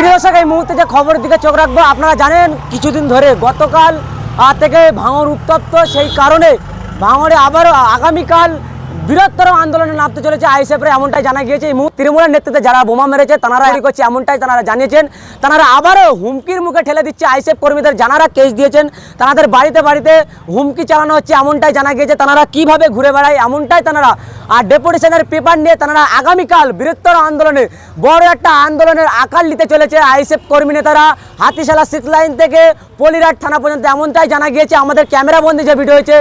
প্রিয় দর্শক, এই মুহূর্তে যে খবরের দিকে চোখ রাখব, আপনারা জানেন কিছুদিন ধরে গতকাল থেকে ভাঙর উত্তপ্ত, সেই কারণে ভাঙরে আবারও আগামীকাল বৃহত্তর আন্দোলনে নামতে চলেছে আইএসএফের এমনটাই জানা গিয়েছে এই তৃণমূলের নেতৃত্বে যারা বোমা মেরেছে তারা রেডি করছে এমনটাই তারা জানিয়েছেন। তারা আবারও হুমকির মুখে ঠেলে দিচ্ছে আইএসএফ কর্মীদের যারা কেস দিয়েছেন তাদের বাড়িতে বাড়িতে হুমকি চালানো হচ্ছে এমনটাই জানা গিয়েছে। তারা কীভাবে ঘুরে বেড়ায় এমনটাই তারা আর ডেপুটেশনের পেপার নিয়ে তারা আগামীকাল বৃহত্তর আন্দোলনে বড় একটা আন্দোলনের আকার নিতে চলেছে আইএসএফ কর্মী নেতারা। হাতিশালা সিক্স লাইন থেকে পলিরাট থানা পর্যন্ত এমনটাই জানা গিয়েছে। আমাদের ক্যামেরা বন্দি যে ভিডিও হয়েছে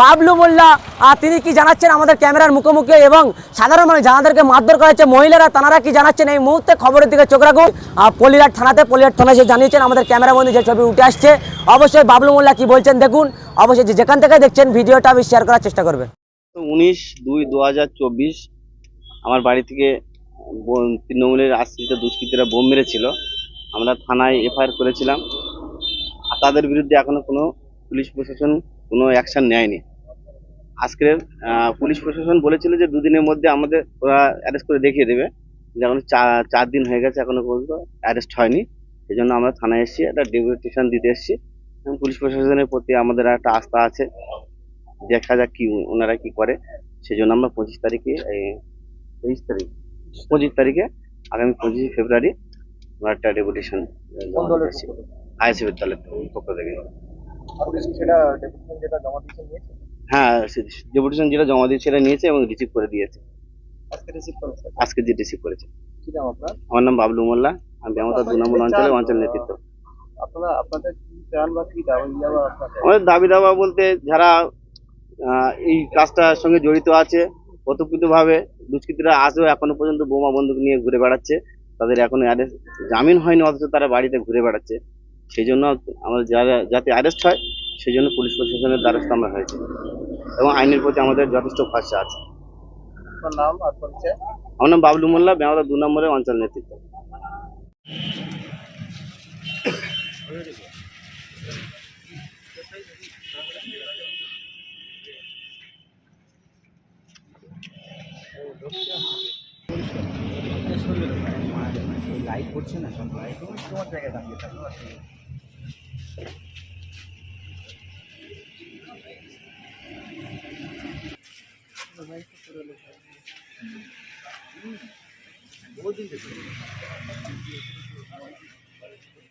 বাবলু মোল্লা আর তিনি কি জানাচ্ছেন আমাদের ক্যামেরার মুখোমুখি এবং সাধারণ মানুষ যাদেরকে মারধর করা হচ্ছে মহিলারা, তারা কি জানাচ্ছেন? এই মুহূর্তে খবরের দিকে চোখ রাখুন। আর পলিরাট থানাতে, পলিরাট থানায় সে জানিয়েছেন, আমাদের ক্যামেরা বন্দি যে ছবি উঠে আসছে, অবশ্যই বাবলু মোল্লা কি বলছেন দেখুন। অবশ্যই যেখান থেকে দেখছেন, ভিডিওটা আমি শেয়ার করার চেষ্টা করবেন। উনিশ দুই দু আমার বাড়ি থেকে তৃণমূলের আশ্রিত দুষ্কৃতীরা বোম মেরেছিল। আমরা থানায় এফআইআর করেছিলাম। তাদের বিরুদ্ধে এখনও কোনো পুলিশ প্রশাসন কোনো অ্যাকশন নেয়নি। আজকের পুলিশ প্রশাসন বলেছিল যে দুদিনের মধ্যে আমাদের ওরা অ্যারেস্ট করে দেখিয়ে দেবে। যেমন চার দিন হয়ে গেছে এখনও পর্যন্ত অ্যারেস্ট হয়নি। সেই জন্য আমরা থানায় এসেছি, একটা ডেপুটেশন দিতে এসেছি। এবং পুলিশ প্রশাসনের প্রতি আমাদের একটা আস্থা আছে। দেখা যাক কি ওনারা কি করে। সেই জন্য আমরা পঁচিশ তারিখে, এই তেইশ তারিখ, পঁচিশ তারিখে, আগামী পঁচিশে ফেব্রুয়ারি আমরা একটা ডেপুটেশন আইএসএফের দলের পক্ষ থেকে। হ্যাঁ ডেপুটেশন যেটা জমা দিয়েছে সেটা নিয়েছে এবং রিসিভ করে দিয়েছে। আজকে যে রিসিভ করেছে। আমার নাম বাবলু মোল্লা আমি ব্যামতা দু নম্বর অঞ্চলের অঞ্চল নেতৃত্ব। আপনারা আপনাদের কি চান বা কি দাবি দাবা আমাদের দাবি দাবা বলতে যারা এই কাজটার সঙ্গে জড়িত আছে ভাবে দুষ্কৃতীরা আসেও এখনও পর্যন্ত বোমা বন্দুক নিয়ে ঘুরে বেড়াচ্ছে। তাদের এখনও অ্যারেস্ট জামিন হয়নি অথচ তারা বাড়িতে ঘুরে বেড়াচ্ছে। সেই জন্য আমাদের যারা যাতে অ্যারেস্ট হয় সেই জন্য পুলিশ প্রশাসনের দ্বারস্থ আমরা হয়েছে। এবং আইনের প্রতি আমাদের যথেষ্ট ভরসা আছে। আপনার নাম আর পরিচয়? আমার নাম বাবলু মোল্লা বেমাদা দু নম্বরের অঞ্চল নেতৃত্ব। লাইট করছে না সব লাইট তোমার জায়গায় দাঁড়িয়ে নাই বহুদিন